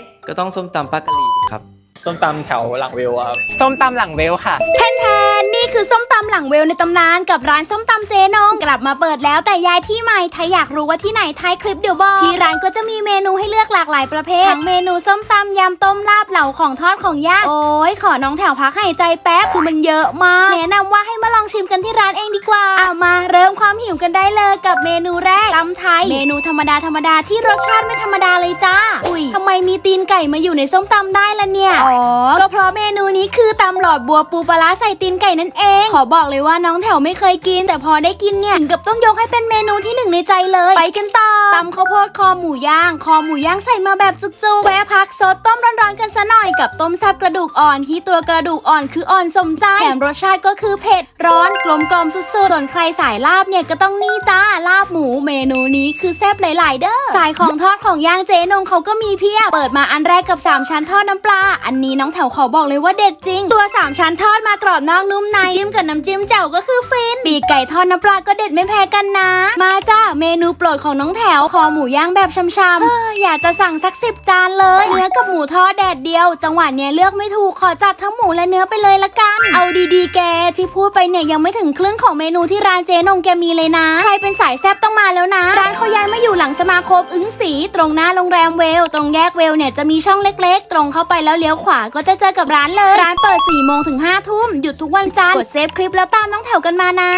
ศ ก็ต้องส้มตำปลากะหรี่ดิครับ ส้มตำแถวหลังเวลอะครับ ส้มตำหลังเวลค่ะ แทนแทนนี่คือส้มตำหลังเวลในตำนานกับร้านส้มตำเจนงกลับมาเปิดแล้วแต่ย้ายที่ใหม่ถ้าอยากรู้ว่าที่ไหนท้ายคลิปเดี๋ยวบอกที่ร้านก็จะมีเมนูให้เลือกหลากหลายประเภททั้งเมนูส้มตำยำต้มลาบเหล่าของทอดของย่างโอ้ยขอน้องแถวพักหายใจแป๊บคือมันเยอะมากแนะนำว่าให้มาลองชิมกันที่ร้านเองดีกว่าเอามาเริ่ม ความหิวกันได้เลยกับเมนูแรกตำไทย เมนูธรรมดาธรรมดาที่รสชาติไม่ธรรมดาเลยจ้าอุ้ยทำไมมีตีนไก่มาอยู่ในส้มตำได้ล่ะเนี่ย อ๋อ ก็เพราะเมนูนี้คือตำหลอดบัวปูปลาร้าใส่ตีนไก่นั่นเอง ขอบอกเลยว่าน้องแถวไม่เคยกิน แต่พอได้กินเนี่ยถึงกับต้องยกให้เป็นเมนูที่หนึ่งในใจเลย ไปกันต่อตำข้าวโพดคอหมูย่าง คอหมูย่างใส่มาแบบจุกๆแวะพักซดต้มร้อนๆกันซะ หน่อยกับต้มแซ่บกระดูกอ่อนที่ตัวกระดูกอ่อนคืออ่อนสมใจแถมรสชาติก็คือเผ็ดร้อนกลมกลมสุดๆส่วนใครสายลาบเนี่ยก็ต้องนี่จ้าลาบหมูเมนูนี้คือแซ่บหลายๆเด้อสายของทอดของย่างเจ๊นงเขาก็มีเพียบเปิดมาอันแรกกับ 3 ชั้นทอดน้ำปลา อันนี้น้องแถวขอบอกเลยว่าเด็ดจริง ตัว 3 ชั้นทอดมากรอบนอกนุ่มในจิ้มกับน้ำจิ้มแจ่วก็คือฟินปีกไก่ทอดน้ำปลาก็เด็ดไม่แพ้กันนะ มาจ้า มนูโปรดของน้องแถวคอหมูย่างแบบช่ำๆเอออยากจะสั่งสักสิบจานเลย เนื้อกับหมูทอดแดดเดียว จังหวะเนี้ยเลือกไม่ถูกขอจัดทั้งหมูและเนื้อไปเลยละกัน เอาดีๆแกที่พูดไปเนี่ยยังไม่ถึงครึ่งของเมนูที่ร้านเจ๊นงแกมีเลยนะ ใครเป็นสายแซ่บต้องมาแล้วนะ ร้านเขาย้ายมาอยู่หลังสมาคมอึ้งสี ตรงหน้าโรงแรมเวล ตรงแยกเวลเนี่ยจะมีช่องเล็กๆ ตรงเข้าไปแล้วเลี้ยวขวาก็จะเจอกับร้านเลย ร้านเปิด4โมงถึง5ทุ่มหยุดทุกวันจันทร์กดเซฟคลิปแล้วตามน้องแถวกันมานะ